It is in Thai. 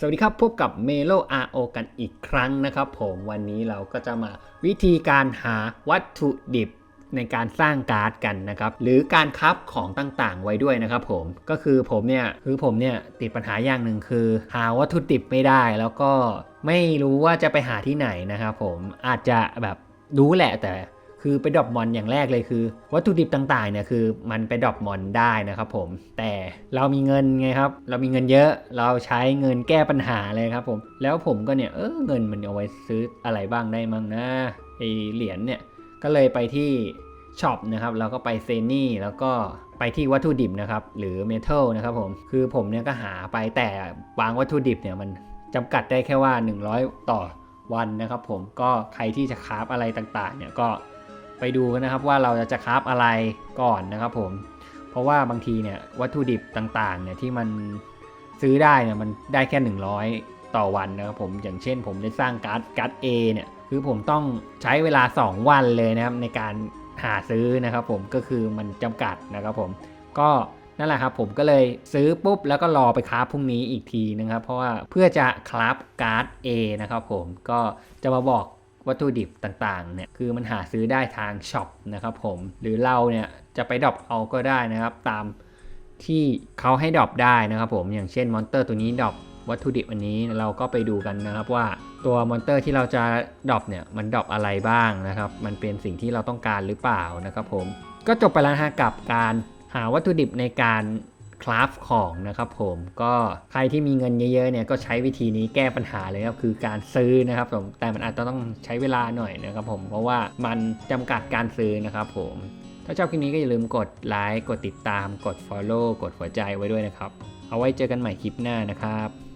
สวัสดีครับ พบกับ Melo RO กันอีกครั้งนะครับผมวันนี้เราก็จะมาวิธีการหาวัตถุดิบในการสร้างการ์ดกันนะครับ หรือการคับของต่างๆ ไว้ด้วยนะครับผมก็คือผมเนี่ยคือผมเนี่ยติดปัญหาอย่างหนึ่งคือ หาวัตถุดิบไม่ได้แล้วก็ไม่รู้ว่าจะไปหาที่ไหนนะครับผมอาจจะแบบรู้แหละแต่ คือไปดรอปมอนอย่างแรกเลยคือ วัตถุดิบต่างๆเนี่ยคือมันไปดรอปมอนได้นะครับผม แต่เรามีเงินไงครับ เรามีเงินเยอะเราใช้เงินแก้ปัญหาเลยครับผม แล้วผมก็เนี่ยเออเงินมันเอาไว้ซื้ออะไรบ้างได้มั่งนะไอเหรียญเนี่ยก็เลยไปที่ช็อปนะครับแล้วก็ไปเซนี่แล้วก็ไปที่วัตถุดิบนะครับหรือเมทัลนะครับผมคือผมเนี่ยก็หาไปแต่บางวัตถุดิบเนี่ยมันจำกัดได้แค่ว่า 100 ต่อวันนะครับผมก็ใครที่จะคราฟอะไรต่างๆเนี่ยก็ ไปดูกันนะครับว่าเราจะคราฟอะไรก่อนนะครับผม เพราะว่าบางทีเนี่ยวัตถุดิบต่างๆเนี่ยที่มันซื้อได้เนี่ยมันได้แค่ 100 ต่อวันนะครับผมอย่างเช่น ผมได้สร้างการ์ดการ์ด A เนี่ยคือผมต้องใช้เวลา 2 วันเลยนะครับในการหาซื้อนะครับผมก็คือมันจำกัดนะครับผมก็นั่นแหละครับผมก็เลยซื้อปุ๊บแล้วก็รอไปคราฟพรุ่งนี้อีกทีนะครับ เพราะว่าเพื่อจะคราฟการ์ด A นะครับผมก็จะมาบอก วัตถุดิบต่างๆเนี่ยคือมันหาซื้อได้ทางช็อปนะครับผมหรือเราเนี่ยจะไปดรอปเอาก็ได้นะครับ ตามที่เขาให้ดรอปได้นะครับผมอย่างเช่นมอนเตอร์ตัวนี้ดรอปวัตถุดิบอันนี้เราก็ไปดูกันนะครับว่าตัวมอนเตอร์ที่เราจะดรอปเนี่ยมันดรอปอะไรบ้างนะครับ มันเป็นสิ่งที่เราต้องการหรือเปล่านะครับผมก็จบไปแล้วนะฮะกับการหาวัตถุดิบในการ คราฟของนะครับผมก็ใครที่มีเงินเยอะๆเนี่ยก็ใช้วิธีนี้แก้ปัญหาเลยครับคือการซื้อนะครับผมแต่มันอาจจะต้องใช้เวลาหน่อยนะครับผมเพราะว่ามันจำกัดการซื้อนะครับผมถ้าชอบคลิปนี้ก็อย่าลืมกดไลค์กดติดตาม กด Follow กดหัวใจไว้ด้วยนะครับ เอาไว้เจอกันใหม่คลิปหน้านะครับ